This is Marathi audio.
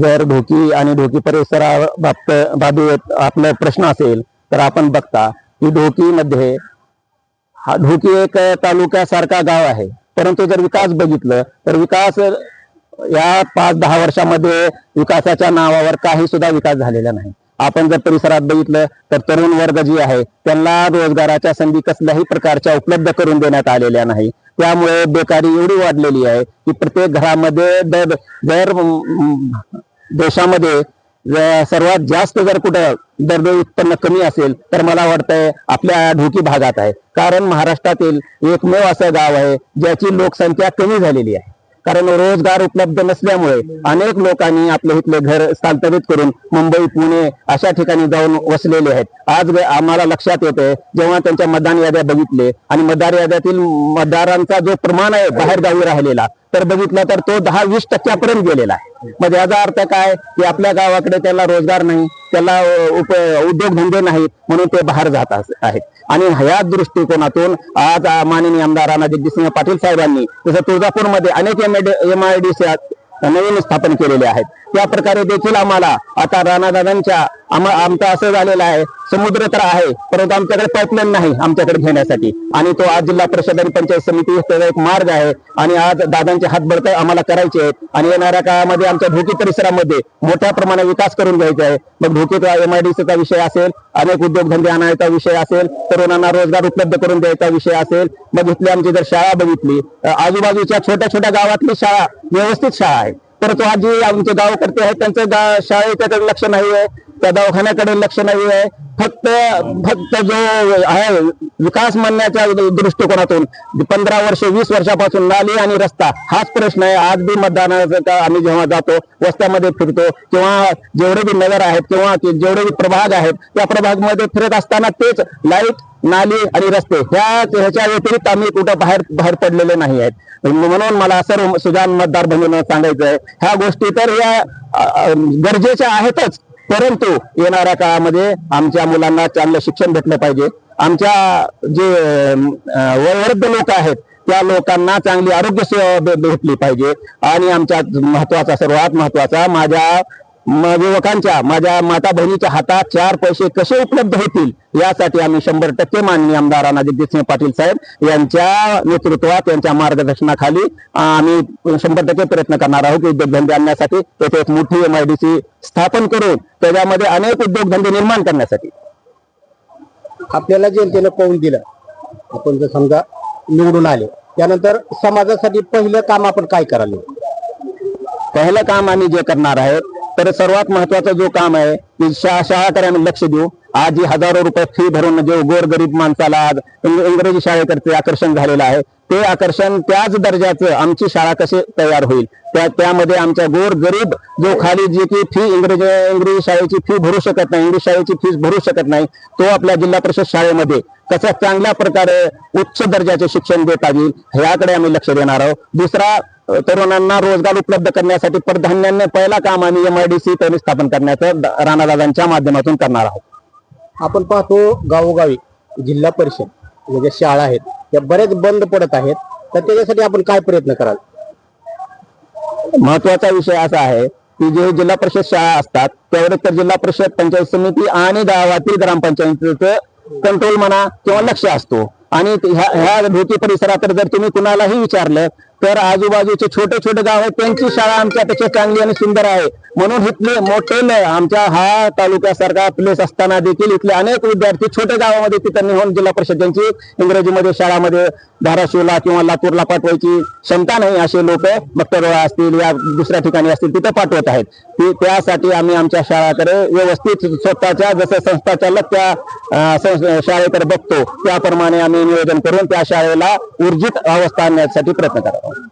जर ढोकी आणि ढोकी परिसराबाबत बाबत आपला प्रश्न असेल तर आपण बघता की ढोकीमध्ये हा ढोकी एक तालुक्यासारखा गाव आहे. परंतु जर विकास बघितलं तर विकास या पाच दहा वर्षामध्ये विकासाच्या नावावर काही सुद्धा विकास झालेला नाही. आपण जर परिसरात बघितलं तर तरुण वर्ग जी आहे त्यांना रोजगाराच्या संधी कसल्याही प्रकारच्या उपलब्ध करून देण्यात आलेल्या नाही. त्यामुळे बेकारी एवढी वाढलेली आहे की प्रत्येक घरामध्ये दर दर देशामध्ये सर्वात जास्त जर कुठं दरडोई उत्पन्न कमी असेल तर मला वाटतंय आपल्या ढोकी भागात आहे. कारण महाराष्ट्रातील एकमेव असं गाव आहे ज्याची लोकसंख्या कमी झालेली आहे. कारण रोजगार उपलब्ध नसल्यामुळे अनेक लोकांनी आपले इथले घर स्थलांतरित करून मुंबई पुणे अशा ठिकाणी जाऊन वसलेले आहेत. आज आम्हाला लक्षात येते जेव्हा त्यांच्या मतदान याद्या बघितले आणि मतदार याद्यातील मतदारांचा जो प्रमाण आहे बाहेर गावी राहिलेला तर बघितला तर तो दहा वीस टक्क्यापर्यंत गेलेला आहे. मग याचा अर्थ काय? की आपल्या गावाकडे त्याला रोजगार नाही त्याला उप उद्योगधंदे नाहीत म्हणून ते बाहेर जात आहेत. आणि ह्या दृष्टिकोनातून आज आ- माननीय आमदारांना जगदीशसिंह पाटील साहेबांनी जसं तुळजापूरमध्ये अनेक एम आय डी नवीन स्थापन केलेले आहेत. त्या प्रकारे देखील आम्हाला आता राणादादांच्या आम- आमचं असं झालेलं आहे समुद्र तर आहे परंतु आमच्याकडे पाईपलाईन नाही आमच्याकडे घेण्यासाठी. आणि तो आज जिल्हा परिषद आणि पंचायत समिती त्याचा एक मार्ग आहे आणि आज दादांचे हातबळत आम्हाला करायचे आहेत. आणि येणाऱ्या काळामध्ये आमच्या ढोकी परिसरामध्ये मोठ्या प्रमाणात विकास करून घ्यायचा आहे. मग ढोकीचा एमआयडीसीचा विषय असेल अनेक उद्योगधंदे आणायचा विषय असेल तरुणांना रोजगार उपलब्ध करून द्यायचा विषय असेल. मग इथली आमची जर शाळा बघितली आजूबाजूच्या छोट्या छोट्या गावातली शाळा व्यवस्थित शाळा आहे. परंतु आज जे आमचे गावकर्ते आहेत त्यांचं गा शाळेच्याकडे लक्ष नाही आहे. त्या दवाखान्याकडे लक्ष नाही आहे. फक्त फक्त जो आहे विकास म्हणण्याच्या दृष्टिकोनातून पंधरा वर्ष वीस वर्षापासून नाली आणि रस्ता हाच प्रश्न आहे. आज बी मतदानाचा आम्ही जेव्हा जातो रस्त्यामध्ये फिरतो किंवा जेवढे बी नगर आहेत किंवा जेवढे बी प्रभाग आहेत त्या प्रभागमध्ये फिरत असताना तेच लाइट नाली आणि रस्ते ह्या ह्याच्या व्यतिरिक्त आम्ही कुठं बाहेर बाहेर पडलेले नाही आहेत. म्हणून मला सर्व सुजान मतदार बंधूंना सांगायचं आहे ह्या गोष्टी तर या गरजेच्या आहेतच. परंतु येणाऱ्या काळामध्ये आमच्या मुलांना चांगलं शिक्षण भेटलं पाहिजे. आमच्या जे वयोवृद्ध लोक आहेत त्या लोकांना चांगली आरोग्य सेवा भेटली पाहिजे. आणि आमच्या महत्त्वाचा सर्वात महत्त्वाचा माझ्या युवकांच्या माझ्या माता बहिणीच्या हातात चार पैसे कसे उपलब्ध होतील? यासाठी आम्ही शंभर टक्के माननीय आमदारांना जगदीशसिंह पाटील साहेब यांच्या नेतृत्वात यांच्या मार्गदर्शनाखाली आम्ही शंभर टक्के प्रयत्न करणार आहोत उद्योगधंदे आणण्यासाठी. येथे एक मोठी एमआयडीसी स्थापन करून त्याच्यामध्ये अनेक उद्योगधंदे निर्माण करण्यासाठी. आपल्याला जनतेनं पाहून दिलं. आपण जर समजा निवडून आले त्यानंतर समाजासाठी पहिलं काम आपण काय करायला पहिलं काम आम्ही जे करणार आहे तर सर्वात महत्वाचं जो काम आहे की शाळा शाळाकडे आम्ही लक्ष देऊ. आज ही हजारो रुपये फी भरून म्हणजे जे गोरगरीब माणसाला आज इंग्रजी शाळेकडचे आकर्षण झालेलं आहे. ते आकर्षण त्याच दर्जाचं आमची शाळा कशी तयार होईल? त्या त्यामध्ये आमच्या गोर गरीब जो खाली जी की फी इंग्रजी इंग्रजी शाळेची फी भरू शकत नाही इंग्लिश शाळेची फीस भरू शकत नाही तो आपल्या जिल्हा परिषद शाळेमध्ये कसं चांगल्या प्रकारे उच्च दर्जाचे शिक्षण देता येईल ह्याकडे आम्ही लक्ष देणार आहोत. दुसरा तरुणांना रोजगार उपलब्ध करण्यासाठी प्राधान्याने पहिला काम आम्ही एमआयडीसी त्यांनी स्थापन करण्याचं राणादादांच्या माध्यमातून करणार आहोत. आपण पाहतो गावोगावी जिल्हा परिषद म्हणजे ज्या शाळा आहेत त्या बरेच बंद पडत आहेत. तर त्याच्यासाठी आपण काय प्रयत्न कराल? महत्त्वाचा विषय असा आहे की जे जिल्हा परिषद शाळा असतात त्यावेळेस तर जिल्हा परिषद पंचायत समिती आणि गावातील ग्रामपंचायतीचं कंट्रोल म्हणा किंवा लक्ष असतो. आणि ह्या ह्या भोवती परिसरात तर जर तुम्ही कुणालाही विचारलं तर आजूबाजूचे छोटे छोटे गाव आहेत. त्यांची शाळा आमच्यापेक्षा चांगली आणि सुंदर आहे. म्हणून इथले मोठे आमच्या हा तालुक्यासारखा प्लेस असताना देखील इथले अनेक विद्यार्थी छोट्या गावामध्ये तिथं होऊन जिल्हा परिषदांची इंग्रजीमध्ये शाळामध्ये धाराशिवला किंवा लातूरला पाठवायची क्षमता नाही असे लोक बक्तरोळा असतील या दुसऱ्या ठिकाणी असतील तिथं पाठवत आहेत. त्यासाठी आम्ही आमच्या शाळाकडे व्यवस्थित स्वतःच्या जसं संस्था चालक त्या शाळेकडे बघतो त्याप्रमाणे आम्ही नियोजन करून त्या शाळेला ऊर्जित अवस्था आणण्यासाठी प्रयत्न करतो